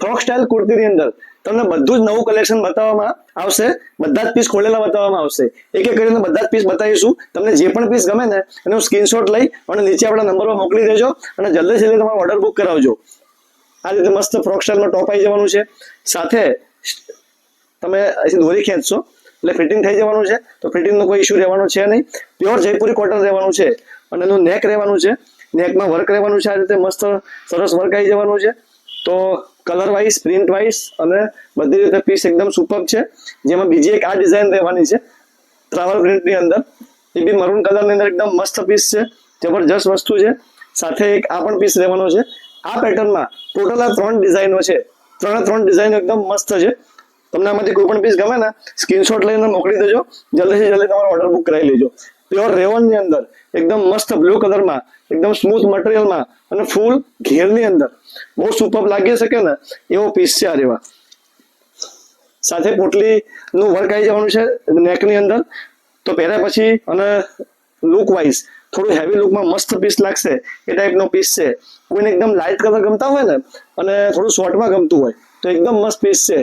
Frock style કુર્તીની અંદર. તમને બધું જ નવું કલેક્શન બતાવવામાં આવશે, બધા જ પીસ ખોલેલા બતાવવામાં આવશે. એક એક કરીને બધા જ પીસ બતાવીશું. તમને જે પણ પીસ ગમે ને, એનો સ્ક્રીનશોટ લઈ અને નીચે આપણા નંબરમાં મોકલી દેજો અને જલ્દી જલ્દી તમારો ઓર્ડર બુક કરાવજો. આ રીતે મસ્ત ફ્રોક સ્ટાઇલમાં ટોપ આવી જવાનું છે. સાથે તમે અહીંથી દોરી ખેંચશો, એટલે ફિટિંગ થઈ જવાનું છે. તો ફિટિંગનો કોઈ ઇશ્યુ રહેવાનો છે નહીં. પ્યોર જયપુરી કોટન રહેવાનું છે. અને એનું નેક રહેવાનું છે. નેકમાં વર્ક રહેવાનું છે. આ રીતે મસ્ત સરસ વર્ક આવી જવાનું છે. તો કલર વાઇઝ પ્રિન્ટ વાઇઝ અને બધી રીતે પીસ એકદમ સુપર છે. જેમાં બીજી એક આ ડિઝાઇન રહેવાની છે ટ્રાવલ પ્રિન્ટની અંદર. એ બી મરૂન કલરની અંદર એકદમ મસ્ત પીસ છે, જબરજસ્ત વસ્તુ છે. સાથે એક આ પણ પીસ રહેવાનો છે. આ પેટર્નમાં ટોટલ આ ત્રણ ડિઝાઇનો છે. ત્રણે ત્રણ ડિઝાઇન એકદમ મસ્ત છે. તમને આમાંથી કોઈ પણ પીસ ગમે ને સ્ક્રીનશોટ લઈને મોકલી દેજો. જલ્દીથી જલ્દી તમારો ઓર્ડર બુક કરાવી લેજો. પ્યોર રેવનની અંદર, એકદમ મસ્ત બ્લુ કલરમાં, એકદમ સ્મૂથ મટીરિયલમાં અને ફૂલ ઘેરની અંદર. બહુ સુપર લાગી શકે ને, એવો પીસ છે આ રેવા. સાથે પોટલીનું વર્ક આવી જવાનું છે નેકની અંદર. તો પહેર્યા પછી અને લુક વાઇઝ થોડું હેવી લુકમાં મસ્ત પીસ લાગશે, એ ટાઈપનો પીસ છે. કોઈને એકદમ લાઇટ કલર ગમતા હોય ને, અને થોડું શોર્ટમાં ગમતું હોય, તો એકદમ મસ્ત પીસ છે.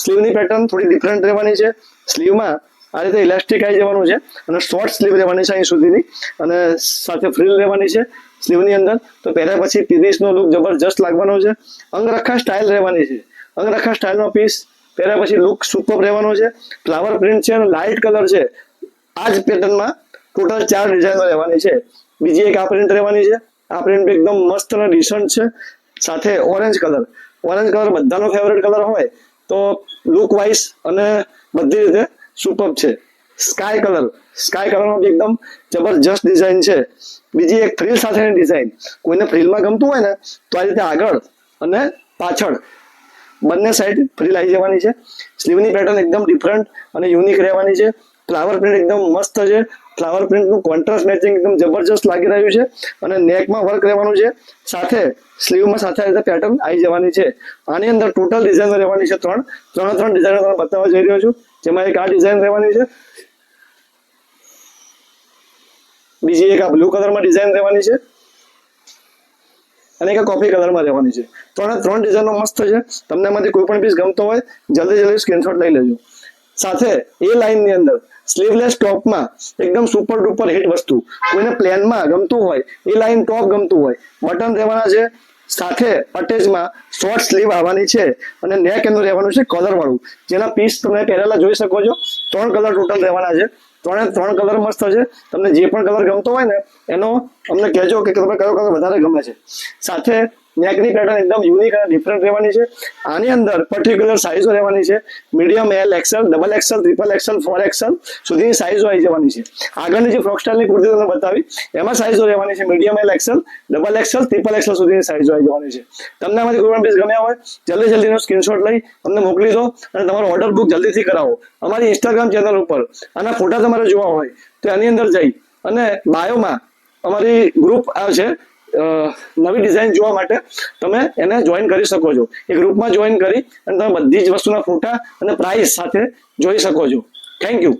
સ્લીવની પેટર્ન થોડી ડિફરન્ટ રહેવાની છે. સ્લીવમાં આ રીતે ઇલાસ્ટિક આવી જવાનું છે અને શોર્ટ સ્લીવ રહેવાની છે અહીં સુધીની. અને સાથે ફ્રીલ રહેવાની છે સ્લીવની અંદર. તો પહેર્યા પછી પિરીસનો લુક જબરજસ્ત લાગવાનો છે. અંગરખા સ્ટાઇલ રહેવાની છે. અંગરખા સ્ટાઇલનો પીસ પહેર્યા પછી લુક સુપર રહેવાનો છે. ફ્લાવર પ્રિન્ટ છે અને લાઇટ કલર છે. આ જ પેટર્નમાં ટોટલ ચાર ડિઝાઇનો રહેવાની છે. બીજી એક આ પ્રિન્ટ રહેવાની છે. આ પ્રિન્ટ એકદમ મસ્ત અને ડિસન્ટ છે. સાથે ઓરેન્જ કલર ઓરેન્જ કલર બધાનો ફેવરેટ કલર હોય તો લુક વાઇઝ અને બધી રીતે સુપર છે? સ્કાય કલર સ્કાય કલરમાં બી એકદમ જબરજસ્ત ડિઝાઇન છે. બીજી એક ફ્રીલ સાથેની ડિઝાઇન કોઈને ફ્રીલમાં ગમતું હોય ને, તો આ રીતે આગળ અને પાછળ બંને સાઈડ ફ્રીલ આવી જવાની છે. સ્લીવની પેટર્ન એકદમ ડિફરન્ટ અને યુનિક રહેવાની છે. ફ્લાવર પ્રિન્ટ એકદમ મસ્ત છે. ફ્લાવર પ્રિન્ટનું કોન્ટ્રાસ્ટ મેચિંગ એકદમ જબરજસ્ત લાગી રહ્યું છે અને નેકમાં વર્ક રહેવાનું છે. સાથે સ્લીવમાં સાથે રીતે પેટર્ન આવી જવાની છે. આની અંદર ટોટલ ડિઝાઇન રહેવાની છે ત્રણ. ત્રણ ત્રણ ડિઝાઇન તમને બતાવવા જઈ રહ્યો છું. જેમાં એક આ ડિઝાઇન રહેવાની છે. બીજી એક આ બ્લુ કલરમાં ડિઝાઇન રહેવાની છે. અને એક કોફી કલરમાં રહેવાની છે. ત્રણે, ત્રણ ડિઝાઇનો મસ્ત છે. તમને એમાંથી કોઈ પણ પીસ ગમતો હોય, જલ્દી જલ્દી સ્ક્રીનશોટ લઈ લેજો. સાથે એ લાઇનની અંદર સ્લીવલેસ ટોપમાં એકદમ સુપર ડુપર હિટ વસ્તુ. કોઈને પ્લેનમાં ગમતું હોય, એ લાઇન ટોપ ગમતું હોય બટન રહેવાના છે. સાથે અટેચમાં શોર્ટ સ્લીવ આવવાની છે અને નેક એનું રહેવાનું છે કલર વાળું. જેના પીસ તમે પહેરેલા જોઈ શકો છો. ત્રણ કલર ટોટલ રહેવાના છે. ત્રણે ત્રણ કલર મસ્ત છે. તમને જે પણ કલર ગમતો હોય ને, એનો અમને કહેજો કે તમને કયો કલર વધારે ગમે છે. સાથે નેકની પેટર્ન એકદમ યુનિક અને ડિફરન્ટ રહેવાની છે. આની અંદર પર્ટિક્યુલર સાઇઝો રહેવાની છે. Medium L XL double XL triple XL four XL સુધીની સાઇઝો આવી જવાની છે. આગળની જે ફ્રોક સ્ટાઇલની કુર્તી તમને બતાવી, એમાં સાઇઝો રહેવાની છે. Medium L XL double XL triple XL સુધીની સાઇઝો આવી જવાની છે. તમને આમાંથી કોઈ પણ પીસ ગમ્યા હોય, જલ્દી જલ્દીનો સ્ક્રીનશોટ લઈ અમને મોકલી દો અને તમારો ઓર્ડર બુક જલ્દીથી કરાવો. અમારી ઇન્સ્ટાગ્રામ ચેનલ ઉપર આના ફોટા તમારે જોવા હોય, તો એની અંદર જઈ અને બાયોમાં અમારી ગ્રુપ છે નવી ડિઝાઇન જોવા માટે તમે એને જોઈન કરી શકો છો. એ ગ્રુપમાં જોઈન કરી અને તમે બધી જ વસ્તુના ફોટા અને પ્રાઇસ સાથે જોઈ શકો છો. Thank you